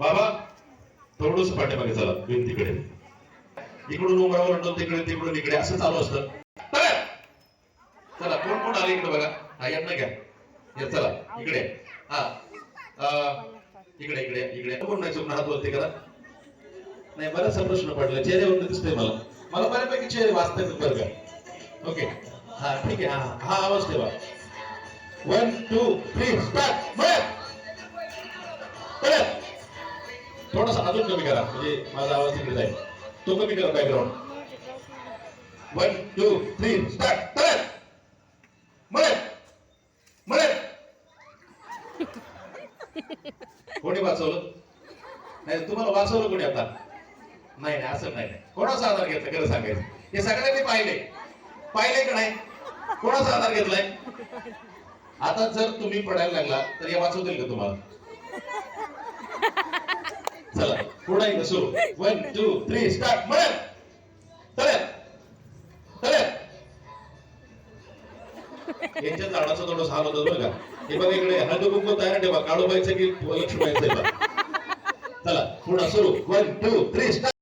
बाबा थोडस पाठीमागे चला भिंतीकडे इकडून उमरा तिकडे तिकडून इकडे असं चालू असतं. चला. कोण कोण आले इकडे बघा? हा यांना घ्या. या चला इकडे. हा. इकडे इकडे इकडे. कोण नाही चुकणार हात वरती करा. नाही बराचसा प्रश्न पडला. चेहऱ्यावर दिसतोय मला. मला बऱ्यापैकी चेहरे वाचता येतात बरं का? ओके. हा ठीक आहे. हा हा. आवाज ठेवा. वन टू थ्री स्टार्ट थोडासा अजून कमी करा म्हणजे माझा आवाज तिकडे जाईल. तो कमी करा background one two three start मळे मळे कोणी वाचवलं? नाही तुम्हाला वाचवलं कोणी आता? नाही नाही असं नाही नाही. कोणाचा आधार घेतला? खरं सांगायचं. हे सगळ्यांनी पाहिले. पाहिले का नाही? कोणाचा आधार घेतलाय? आता जर तुम्ही पडायला लागला तर हे वाचवतील का तुम्हाला? चला पुन्हा एकदा सुरू वन टू थ्री स्टार्ट मळे तळे तळे यांच्या झाडाचा थोडस हाल होता बघा हे बघा इकडे हळद कुंकू तयार ठेवा काळू व्हायचं की लक्ष्मी चला पुन्हा सुरू. One two three start